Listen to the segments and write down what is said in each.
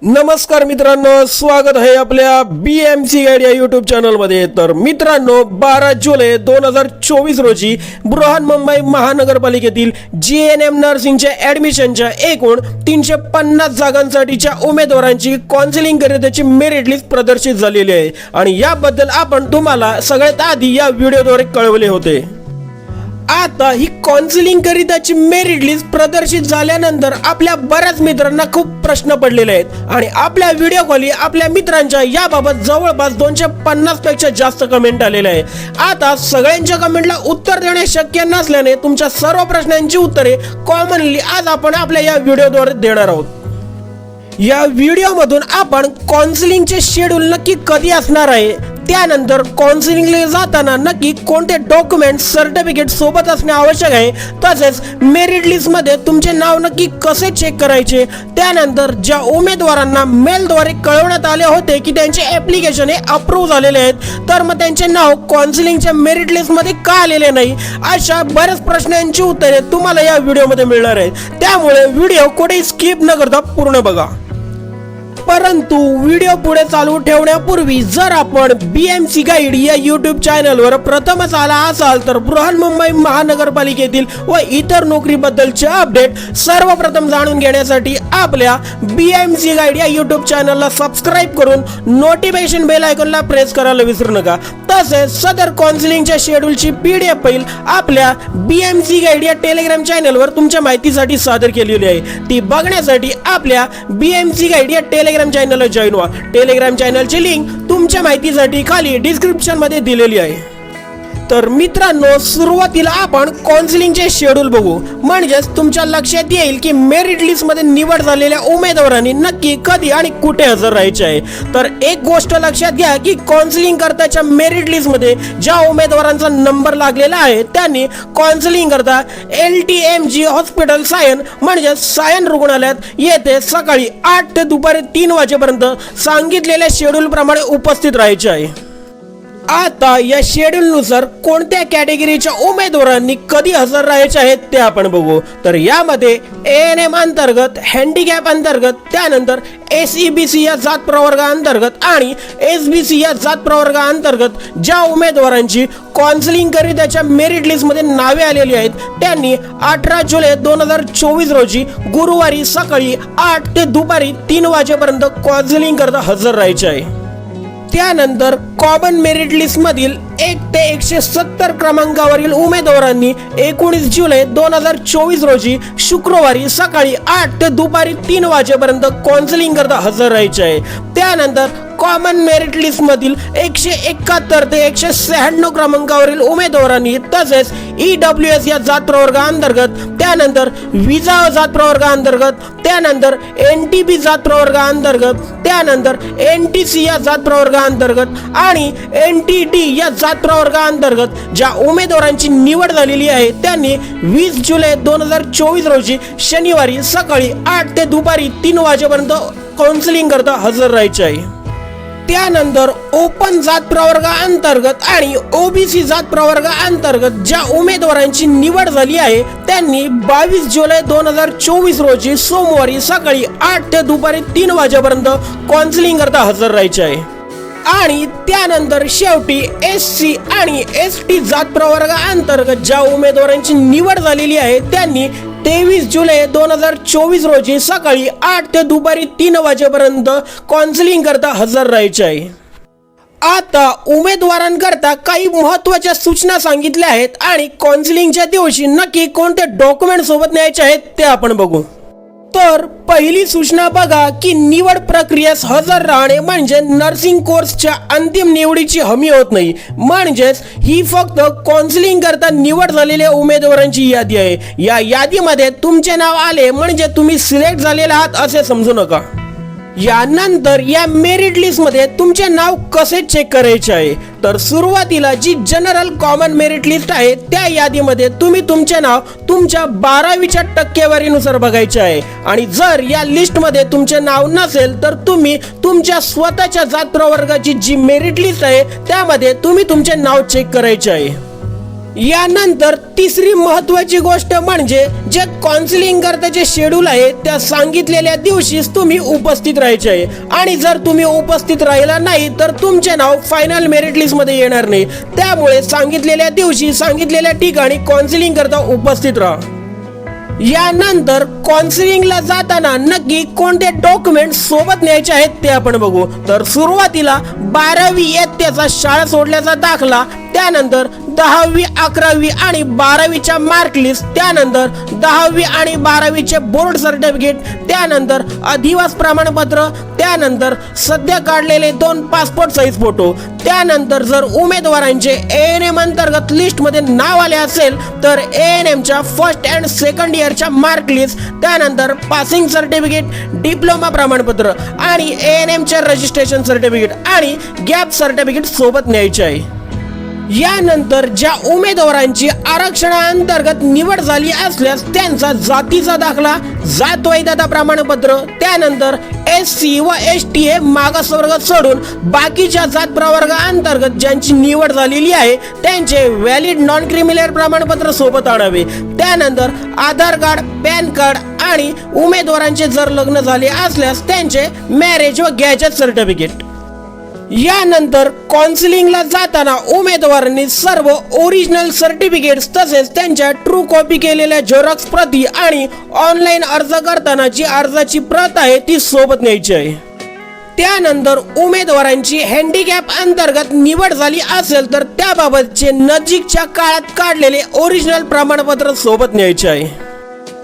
नमस्कार मित्रांनो स्वागत आहे आपल्या बी एम सी गाईड या चॅनलमध्ये तर मित्रांनो बारा जुलै दोन हजार चोवीस रोजी बृहन्मुंबई महानगरपालिकेतील जी एन एम नर्सिंगच्या ॲडमिशनच्या एकूण तीनशे पन्नास जागांसाठीच्या उमेदवारांची काउन्सिलिंग करिताची मेरिट लिस्ट प्रदर्शित झालेली आहे. आणि याबद्दल आपण तुम्हाला सगळ्यात आधी या व्हिडिओद्वारे कळवले होते. आता ही काउन्सिलिंग करिताची मेरिट लिस्ट प्रदर्शित झाल्यानंतर आपल्या बऱ्याच मित्रांना खूप प्रश्न पडलेले आहेत. आणि आपल्या व्हिडिओ कॉली आपल्या मित्रांच्या याबाबत जवळपास दोनशे पन्नासपेक्षा जास्त कमेंट आलेले आहे आता सगळ्यांच्या कमेंटला उत्तर देणे शक्य नसल्याने तुमच्या सर्व प्रश्नांची उत्तरे कॉमनली आज आपण आपल्या या व्हिडिओद्वारे देणार आहोत. या व्हिडिओमधून आपण काउन्सिलिंगचे शेड्यूल नक्की कधी असणार आहे? त्यानंतर काउन्सिलिंगला जाताना नक्की कोणते डॉक्युमेंट सर्टिफिकेट सोबत असणे आवश्यक आहे? तसेच मेरिट लिस्टमध्ये तुमचे नाव नक्की कसे चेक करायचे? त्यानंतर ज्या उमेदवारांना मेलद्वारे कळवण्यात आले होते की त्यांचे ॲप्लिकेशन हे अप्रूव्ह झालेले आहेत तर मग त्यांचे नाव काउन्सिलिंगच्या मेरिट लिस्टमध्ये का आलेले नाही? अशा बऱ्याच प्रश्नांची उत्तरे तुम्हाला या व्हिडिओमध्ये मिळणार आहेत. त्यामुळे व्हिडिओ कुठेही स्किप न करता पूर्ण बघा. परंतु व्हिडिओ पुढे चालू ठेवण्यापूर्वी जर आपण बी एम सी गाईड या युट्यूब चॅनलवर प्रथमच आला असाल तर बृहन्मुंबई महानगरपालिकेतील व इतर नोकरीबद्दलचे अपडेट सर्वप्रथम जाणून घेण्यासाठी आपल्या बी एम सी गाईड या युट्यूब चॅनलला सबस्क्राईब करून नोटिफिकेशन बेल आयकॉनला प्रेस करायला विसरू नका. तसेच सदर काउन्सिलिंगच्या शेड्यूलची पी डी एफ फाईल आपल्या बी एम सी गाईड या टेलिग्राम चॅनलवर तुमच्या माहितीसाठी सादर केलेली आहे. ती बघण्यासाठी आपल्या बी एम सी गाईड या टेलिग्राम चॅनलला जॉईन व्हा. टेलिग्राम चॅनलची लिंक तुमच्या माहितीसाठी खाली डिस्क्रिप्शनमध्ये दिलेली आहे. तर मित्रांनो सुरुवातीला आपण काउन्सिलिंगचे शेड्यूल बघू. म्हणजेच तुमच्या लक्षात येईल की मेरिट लिस्टमध्ये निवड झालेल्या उमेदवारांनी नक्की कधी आणि कुठे हजर राहायचे आहे. तर एक गोष्ट लक्षात घ्या की काउन्सिलिंग करताच्या मेरिट लिस्टमध्ये ज्या उमेदवारांचा नंबर लागलेला आहे त्यांनी काउन्सिलिंग करता L T M G hospital Sion म्हणजे सायन रुग्णालयात येथे सकाळी आठ ते दुपारी तीन वाजेपर्यंत सांगितलेल्या शेड्यूलप्रमाणे उपस्थित राहायचे आहे. आता या शेड्यूल नुसार कोणत्या कॅटेगरीच्या उमेदवारांनी कधी हजर राहायचे आहेत ते आपण बघू. तर यामध्ये ए एन एम अंतर्गत हँडिकॅप अंतर्गत त्यानंतर एस ई बी सी या जात प्रवर्गाअंतर्गत आणि एस बी सी या जात प्रवर्गाअंतर्गत ज्या उमेदवारांची काउन्सिलिंग करिताच्या मेरिट लिस्टमध्ये नावे आलेली आहेत त्यांनी अठरा जुलै दोन हजार चोवीस रोजी गुरुवारी सकाळी आठ ते दुपारी तीन वाजेपर्यंत काउन्सिलिंग करता हजर राहायचे आहे. त्यानंतर कॉमन मेरिट लिस्ट मधील एक ते एकशे सत्तर क्रमांकावरील उमेदवारांनी एकोणीस जुलै दोन हजार चोवीस रोजी शुक्रवारी सकाळी आठ ते दुपारी तीन वाजेपर्यंत काउन्सिलिंग करता हजर राहायचे. आहे त्यानंतर कॉमन मेरिट लिस्ट मधील एकशे एकाहत्तर ते एकशे शहाण्णव क्रमांकावरील उमेदवारांनी तसेच ई डब्ल्यू एस या जात प्रवर्गाअंतर्गत त्यानंतर विजा जात प्रवर्गाअंतर्गत त्यानंतर एन टी बी जात प्रवर्गाअंतर्गत त्यानंतर एन टी सी या जात प्रवर्गाअंतर्गत आणि एन टी डी या जात प्रवर्गाअंतर्गत ज्या उमेदवारांची निवड झालेली आहे त्यांनी वीस जुलै दोन हजार चोवीस रोजी शनिवारी सकाळी आठ ते दुपारी तीन वाजेपर्यंत काउन्सिलिंग करता हजर राहायचे आहे. त्यानंतर ओपन जात प्रवर्गाअंतर्गत आणि ओबीसी जात प्रवर्गाअंतर्गत ज्या उमेदवारांची निवड झाली आहे त्यांनी बावीस जुलै दोन हजार चोवीस रोजी सोमवारी सकाळी आठ ते दुपारी तीन वाजेपर्यंत काउन्सिलिंग करता हजर राहायचे आहे. आणि त्यानंतर शेवटी एस सी आणि एस टी जात प्रवर्गाअंतर्गत ज्या उमेदवारांची निवड झालेली आहे त्यांनी तेवीस जुलै दोन हजार चोवीस रोजी सकाळी आठ ते दुपारी तीन वाजेपर्यंत काउन्सिलिंग करता हजर राहायचे आहे. आता उमेदवारांकरता काही महत्त्वाच्या सूचना सांगितल्या आहेत आणि काउन्सिलिंगच्या दिवशी नक्की कोणते डॉक्युमेंट सोबत न्यायचे आहेत ते आपण बघू. तर पहिली सूचना बघा की निवड प्रक्रियेस हजर राहणे म्हणजे नर्सिंग कोर्सच्या अंतिम निवडीची हमी होत नाही. म्हणजेच ही फक्त काउन्सिलिंग करता निवड झालेल्या उमेदवारांची यादी आहे. या यादीमध्ये तुमचे नाव आले म्हणजे तुम्ही सिलेक्ट झालेले आहात असे समजू नका. यानंतर या मेरिट लिस्टमध्ये तुमचे नाव कसे चेक करायचे आहे? तर सुरुवातीला जी जनरल कॉमन मेरिट लिस्ट आहे त्या यादीमध्ये तुम्ही तुमचे नाव तुमच्या बारावीच्या टक्केवारीनुसार बघायचे आहे. आणि जर या लिस्टमध्ये तुमचे नाव नसेल तर तुम्ही तुमच्या स्वतःच्या जात प्रवर्गाची जी मेरिट लिस्ट आहे त्यामध्ये तुम्ही तुमचे नाव चेक करायचे आहे. यानंतर तिसरी महत्वाची गोष्ट म्हणजे जे काउन्सिलिंग करताचे शेड्यूल आहे त्या सांगितलेल्या दिवशीच तुम्ही उपस्थित राहायचे. आहे आणि जर तुम्ही उपस्थित राहिला नाही तर तुमचे नाव फायनल मेरिट लिस्टमध्ये येणार नाही. त्यामुळे सांगितलेल्या दिवशी सांगितलेल्या ठिकाणी काउन्सिलिंग करता उपस्थित राहा. यानंतर काउन्सिलिंगला जाताना नक्की कोणते डॉक्युमेंट सोबत न्यायचे आहेत ते आपण बघू. तर सुरुवातीला बारावी इयत्तेचा शाळा सोडल्याचा दाखला त्यानंतर दहावी अकरावी आणि बारावीच्या मार्क लिस्ट त्यानंतर दहावी आणि बारावीचे बोर्ड सर्टिफिकेट त्यानंतर अधिवास प्रमाणपत्र त्यानंतर सध्या काढलेले दोन पासपोर्ट साईज फोटो त्यानंतर जर उमेदवारांचे ए एन एम अंतर्गत लिस्टमध्ये नाव आले असेल तर ए एन एमच्या फर्स्ट अँड सेकंड इयरच्या मार्क लिस्ट त्यानंतर पासिंग सर्टिफिकेट डिप्लोमा प्रमाणपत्र आणि ए एन एमचे रजिस्ट्रेशन सर्टिफिकेट आणि गॅप सर्टिफिकेट सोबत न्यायचे आहे. यानंतर ज्या उमेदवारांची आरक्षणाअंतर्गत निवड झाली असल्यास त्यांचा जातीचा दाखला जात वैधता प्रमाणपत्र. त्यानंतर एस सी व एस टी हे मागासवर्ग सोडून बाकीच्या जात प्रवर्गाअंतर्गत ज्यांची निवड झालेली आहे त्यांचे व्हॅलिड नॉन क्रिमिनल प्रमाणपत्र सोबत आणावे. त्यानंतर आधार कार्ड पॅन कार्ड आणि उमेदवारांचे जर लग्न झाले असल्यास त्यांचे मॅरेज व गॅजेट सर्टिफिकेट यानंतर काउन्सिलिंगला जाताना उमेदवारांनी सर्व ओरिजिनल सर्टिफिकेट्स तसेच त्यांच्या ट्रू कॉपी केलेल्या झेरॉक्स प्रती आणि ऑनलाईन अर्ज करताना जी अर्जाची प्रत आहे ती सोबत न्यायची आहे. त्यानंतर उमेदवारांची हँडिकॅप अंतर्गत निवड झाली असेल तर त्याबाबतचे नजीकच्या काळात काढलेले ओरिजिनल प्रमाणपत्र सोबत न्यायचे आहे.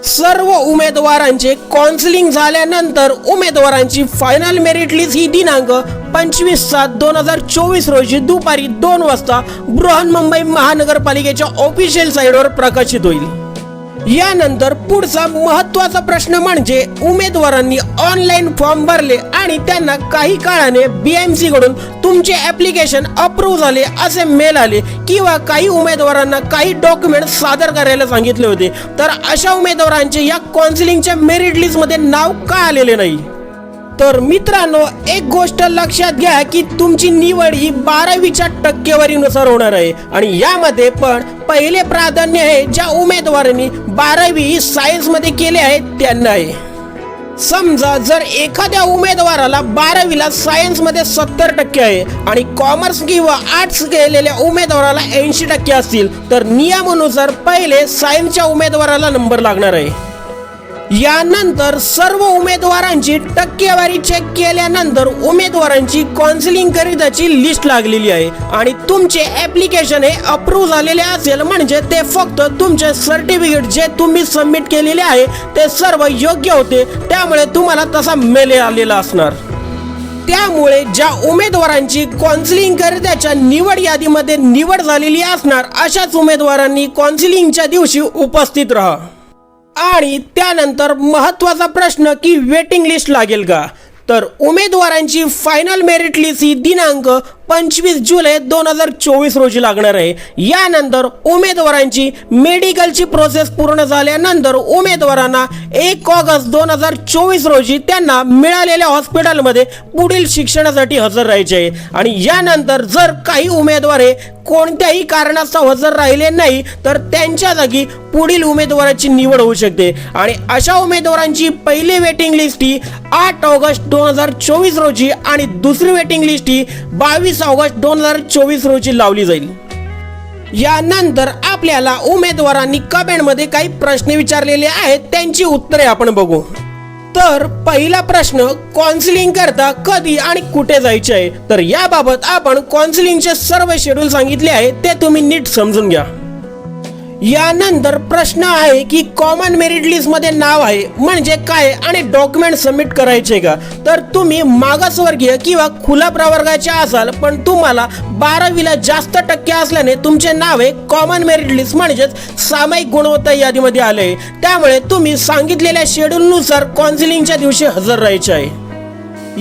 सर्व उमेदवारांचे काउन्सिलिंग झाल्यानंतर उमेदवारांची फायनल मेरिट लिस्ट ही दिनांक पंचवीस सात दोन हजार चोवीस रोजी दुपारी दोन वाजता बृहन्मुंबई महानगरपालिकेच्या ऑफिशियल साईडवर प्रकाशित होईल. यानंतर पुढचा महत्त्वाचा प्रश्न म्हणजे उमेदवारांनी ऑनलाईन फॉर्म भरले आणि त्यांना काही काळाने बीएमसी कडून तुमचे ऍप्लिकेशन अप्रूव्ह झाले असे मेल आले किंवा काही उमेदवारांना काही डॉक्युमेंट सादर करायला सांगितले होते. तर अशा उमेदवारांचे या काउन्सिलिंगच्या मेरिट लिस्टमध्ये नाव का आलेले नाही? तर मित्रांनो एक गोष्ट लक्षात घ्या की तुमची निवड ही बारावीच्या टक्केवारीनुसार होणार आहे. आणि यामध्ये पण पहिले प्राधान्य आहे ज्या उमेदवारांनी बारावी ही सायन्समध्ये केले आहे त्यांना आहे. समजा जर एखाद्या उमेदवाराला बारावीला सायन्समध्ये सत्तर टक्के आहे आणि कॉमर्स किंवा आर्ट्स केलेल्या उमेदवाराला ऐंशी टक्के असतील तर नियमानुसार पहिले सायन्सच्या उमेदवाराला नंबर लागणार आहे. यानंतर सर्व उमेदवारांची टक्केवारी चेक केल्यानंतर उमेदवारांची काउन्सिलिंग करिताची लिस्ट लागलेली आहे. आणि तुमचे ऍप्लिकेशन हे अप्रूव्ह झालेले असेल म्हणजे ते फक्त तुमचे सर्टिफिकेट जे तुम्ही सबमिट केलेले आहे ते सर्व योग्य होते. त्यामुळे तुम्हाला तसा मेल आलेला असणार. त्यामुळे ज्या उमेदवारांची काउन्सिलिंग करिताच्या निवड यादीमध्ये निवड झालेली असणार अशाच उमेदवारांनी काउन्सिलिंगच्या दिवशी उपस्थित राहा. आणि त्यानंतर महत्त्वाचा प्रश्न की वेटिंग लिस्ट लागेल का? तर उमेदवारांची फायनल मेरिट लिस्ट ही दिनांक पंचवीस जुलै दोन हजार चोवीस रोजी लागणार आहे. यानंतर उमेदवारांची मेडिकलची प्रोसेस पूर्ण झाल्यानंतर उमेदवारांना एक ऑगस्ट दोन हजार चोवीस रोजी त्यांना मिळालेल्या हॉस्पिटलमध्ये पुढील शिक्षणासाठी हजर राहायचे आहे. आणि यानंतर जर काही उमेदवार हे कोणत्याही कारणास्तव हजर राहिले नाही तर त्यांच्या जागी पुढील उमेदवाराची निवड होऊ शकते. आणि अशा उमेदवारांची पहिली वेटिंग लिस्ट ही आठ ऑगस्ट दोन हजार चोवीस रोजी आणि दुसरी वेटिंग लिस्ट ही बावीस ऑगस्ट दोन हजार चोवीस रोजी लावली जाईल. यानंतर आपल्याला उमेदवारांनी कमेंटमध्ये काही प्रश्न विचारलेले आहेत त्यांची उत्तरे आपण बघू. तर पहिला प्रश्न काउन्सिलिंग करता कधी आणि कुठे जायचे आहे? तर याबाबत आपण काउन्सिलिंगचे सर्व शेड्यूल सांगितले आहे ते तुम्ही नीट समजून घ्या. यानंतर प्रश्न आहे की कॉमन मेरिट लिस्टमध्ये नाव आहे म्हणजे काय आणि डॉक्युमेंट सबमिट करायचे का? तर तुम्ही मागासवर्गीय किंवा खुला प्रवर्गाचे असाल पण तुम्हाला बारावीला जास्त टक्के असल्याने तुमचे नाव आहे कॉमन मेरिट लिस्ट म्हणजेच सामायिक गुणवत्ता यादीमध्ये आले. त्यामुळे तुम्ही सांगितलेल्या शेड्यूलनुसार काउन्सिलिंगच्या दिवशी हजर राहायचे आहे.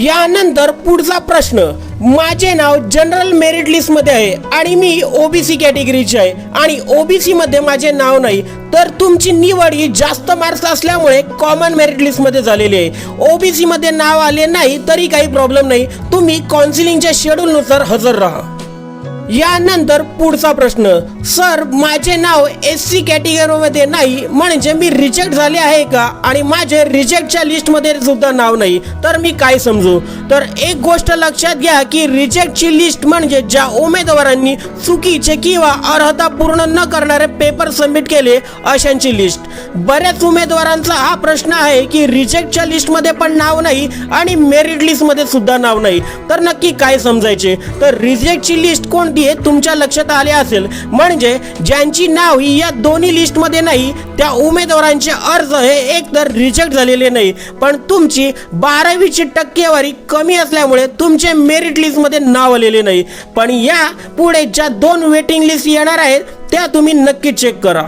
यानंतर पुढचा प्रश्न माझे नाव जनरल मेरिट लिस्टमध्ये आहे आणि मी ओबीसी कॅटेगरीचे आहे. आणि ओबीसी मध्ये माझे नाव नाही तर तुमची निवड ही जास्त मार्क्स असल्यामुळे कॉमन मेरिट लिस्टमध्ये झालेली आहे. ओबीसी मध्ये नाव आले नाही तरी काही प्रॉब्लेम नाही. तुम्ही काउन्सिलिंगच्या शेड्यूल नुसार हजर राहा. यानंतर पुढचा प्रश्न सर माझे नाव एस सी कॅटेगरीमध्ये नाही म्हणजे मी रिजेक्ट झाले आहे का? आणि माझे रिजेक्टच्या लिस्टमध्ये सुद्धा नाव नाही. तर मी काय समजू? तर एक गोष्ट लक्षात घ्या की रिजेक्टची लिस्ट म्हणजे ज्या उमेदवारांनी चुकीचे किंवा अर्हता पूर्ण न करणारे पेपर सबमिट केले अशांची लिस्ट बऱ्याच उमेदवारांचा हा प्रश्न आहे की रिजेक्टच्या लिस्टमध्ये पण नाव नाही आणि मेरिट लिस्टमध्ये सुद्धा नाव नाही. तर नक्की काय समजायचे? तर रिजेक्टची लिस्ट कोणती आहे? तुमच्या लक्षात आले असेल. म्हणजे म्हणजे ज्यांची नाव ही या दोन्ही लिस्टमध्ये नाही त्या उमेदवारांचे अर्ज हे एक तर रिजेक्ट झालेले नाही. पण तुमची बारावीची टक्केवारी कमी असल्यामुळे तुमचे मेरिट लिस्टमध्ये नाव आलेले नाही. पण या पुढे ज्या दोन वेटिंग लिस्ट येणार आहेत त्या तुम्ही नक्की चेक करा.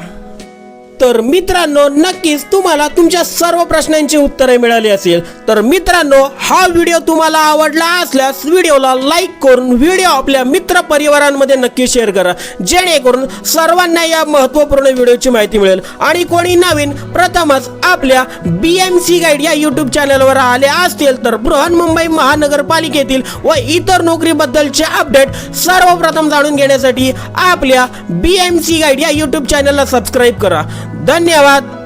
तर मित्रांनो नक्कीच तुम्हाला तुमच्या सर्व प्रश्नांची उत्तरे मिळाली असेल. तर मित्रांनो हा व्हिडिओ तुम्हाला आवडला असल्यास व्हिडिओला लाईक करून व्हिडिओ आपल्या मित्र परिवारांमध्ये नक्की शेअर करा. जेणेकरून सर्वांना या महत्त्वपूर्ण व्हिडिओची माहिती मिळेल. आणि कोणी नवीन प्रथमच आपल्या बी एम सी गाईड या यूट्यूब चॅनलवर आले असतील तर बृहन्मुंबई महानगरपालिकेतील व इतर नोकरीबद्दलचे अपडेट सर्वप्रथम जाणून घेण्यासाठी आपल्या बी एम सी गाईड या यूट्यूब चॅनलला सबस्क्राईब करा. धन्यवाद